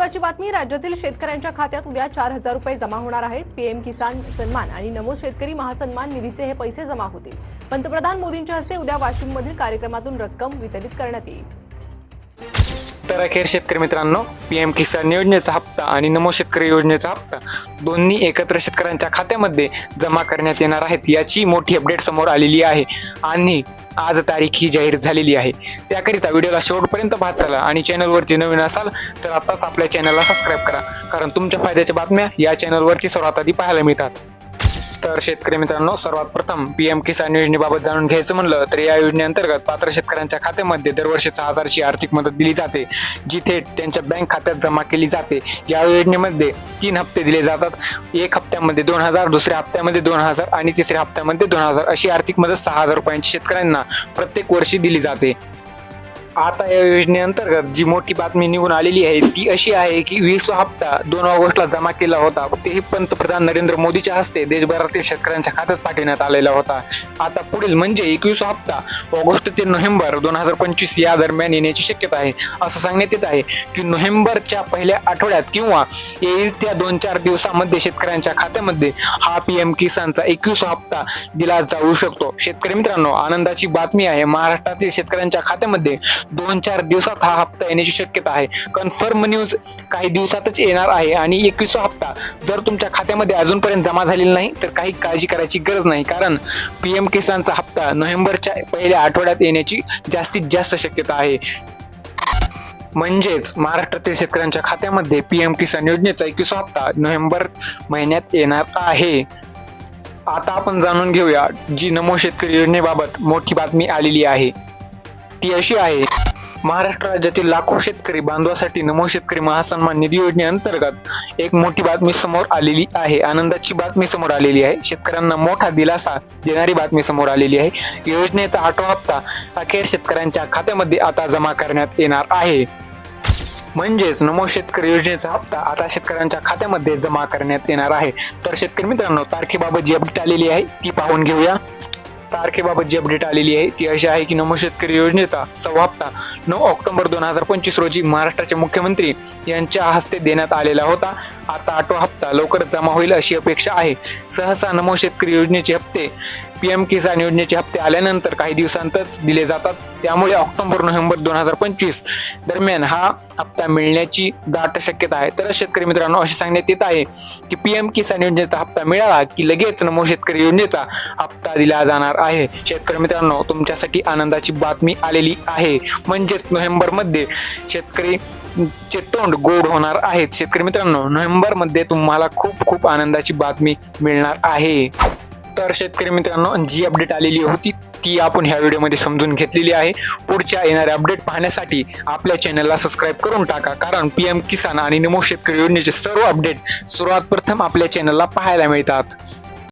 महत्वाची बातमी राज्यातील शेतकऱ्यांच्या खात्यात उद्या चार हजार रुपये जमा होणार आहेत. पीएम किसान सन्मान आणि नमो शेतकरी महासन्मान निधीचे हे पैसे जमा होतील. पंतप्रधान मोदींच्या हस्ते उद्या वाशिममधील कार्यक्रमातून रक्कम वितरित करण्यात येईल. तर अखेर शेतकरी मित्रांनो पी एम किसान योजनेचा हप्ता आणि नमो शेतकरी योजनेचा हप्ता दोन्ही एकत्र शेतकऱ्यांच्या खात्यामध्ये जमा करण्यात येणार आहेत याची मोठी अपडेट समोर आलेली आहे आणि आज तारीख ही जाहीर झालेली आहे. त्याकरिता व्हिडिओला शेवटपर्यंत पाहत चला आणि चॅनलवरती नवीन असाल तर आताच आपल्या चॅनलला सबस्क्राईब करा. कारण तुमच्या फायद्याच्या बातम्या या चॅनलवरती सर्वात आधी पाहायला मिळतात. तर शेतकरी मित्रांनो. सर्वात प्रथम पी एम किसान योजनेबाबत जाणून घ्यायचं म्हणलं तर या योजनेअंतर्गत पात्र शेतकऱ्यांच्या खात्यामध्ये दरवर्षी सहा हजारची आर्थिक मदत दिली जाते जी थेट त्यांच्या बँक खात्यात जमा केली जाते. या योजनेमध्ये तीन हप्ते दिले जातात. एक हप्त्यामध्ये दोन हजार दुसऱ्या हप्त्यामध्ये दोन हजार आणि तिसऱ्या हप्त्यामध्ये दोन हजार अशी आर्थिक मदत सहा हजार रुपयांची शेतकऱ्यांना प्रत्येक वर्षी दिली जाते. आता या योजनेअंतर्गत जी मोठी बातमी निघून आलेली आहे ती अशी आहे की वीस हप्ता दोन ऑगस्टला जमा केला होता. तेही पंतप्रधान नरेंद्र मोदीच्या हस्ते देशभरातील शेतकऱ्यांच्या खात्यात पाठवण्यात आलेला होता. आता पुढील म्हणजे एकवीस हप्ता ऑगस्ट ते नोव्हेंबर दोन हजार पंचवीस या दरम्यान येण्याची शक्यता आहे. असं सांगण्यात येत आहे की नोव्हेंबरच्या पहिल्या आठवड्यात किंवा येईल त्या दोन चार दिवसामध्ये शेतकऱ्यांच्या खात्यामध्ये हा पी एम किसानचा एकवीस हप्ता दिला जाऊ शकतो. शेतकरी मित्रांनो आनंदाची बातमी आहे. महाराष्ट्रातील शेतकऱ्यांच्या खात्यामध्ये दोन चार दिवसात हा हप्ता येण्याची शक्यता आहे. कन्फर्म न्यूज काही दिवसातच येणार आहे आणि एकवीसवा हप्ता जर तुमच्या खात्यामध्ये अजूनपर्यंत जमा झालेला नाही तर काही काळजी करायची गरज नाही. कारण पी एम किसानचा हप्ता नोव्हेंबरच्या पहिल्या आठवड्यात येण्याची जास्तीत जास्त शक्यता आहे. म्हणजेच महाराष्ट्रातील शेतकऱ्यांच्या खात्यामध्ये पी एम किसान योजनेचा एकवीस हप्ता नोव्हेंबर महिन्यात येणार आहे. आता आपण जाणून घेऊया जी नमो शेतकरी योजनेबाबत मोठी बातमी आलेली आहे. ती अशी आहे. महाराष्ट्र राज्यातील लाखो शेतकरी बांधवासाठी नमो शेतकरी महासन्मान निधी योजनेअंतर्गत एक मोठी बातमी समोर आलेली आहे. आनंदाची बातमी समोर आलेली आहे. शेतकऱ्यांना मोठा दिलासा देणारी बातमी समोर आलेली आहे. योजनेचा आठवा हप्ता अखेर शेतकऱ्यांच्या खात्यामध्ये आता जमा करण्यात येणार आहे. म्हणजेच नमो शेतकरी योजनेचा हप्ता आता शेतकऱ्यांच्या खात्यामध्ये जमा करण्यात येणार आहे. तर शेतकरी मित्रांनो तारखेबाबत जी अपडेट आलेली आहे ती पाहून घेऊया. तारखेबाबत जी अपडेट आलेली आहे ती अशी आहे की नमो शेतकरी योजनेचा सव्वा हप्ता नऊ ऑक्टोबर दोन हजार पंचवीस रोजी महाराष्ट्राचे मुख्यमंत्री यांच्या हस्ते देण्यात आलेला होता. आता आठवा हप्ता लवकरच जमा होईल अशी अपेक्षा आहे. सहसा नमो शेतकरी योजनेचे हप्ते पी एम किसान योजनेचे हप्ते आल्यानंतर काही दिवसांतच दिले जातात. त्यामुळे ऑक्टोबर नोव्हेंबर दोन हजार पंचवीस दरम्यान हा हप्ता मिळण्याची दाट शक्यता आहे. तर शेतकरी मित्रांनो असे सांगण्यात येत आहे की पी एम किसान योजनेचा हप्ता मिळाला की लगेच नमो शेतकरी योजनेचा हप्ता दिला जाणार आहे. शेतकरी मित्रांनो तुमच्यासाठी आनंदाची बातमी आलेली आहे. म्हणजेच नोव्हेंबरमध्ये शेतकरी चे तोंड गोड होणार आहेत. शेतकरी मित्रांनो नोव्हेंबर नोव्हेंबरमध्ये तुम्हाला खूप खूप आनंदाची बातमी मिळणार आहे. तर शेतकरी मित्रांनो जी अपडेट आलेली होती ती आपण ह्या व्हिडिओमध्ये समजून घेतलेली आहे. पुढच्या येणाऱ्या अपडेट पाहण्यासाठी आपल्या चॅनलला सबस्क्राईब करून टाका. कारण पी एम किसान आणि नमो शेतकरी योजनेचे सर्व अपडेट सर्वात प्रथम आपल्या चॅनलला पाहायला मिळतात.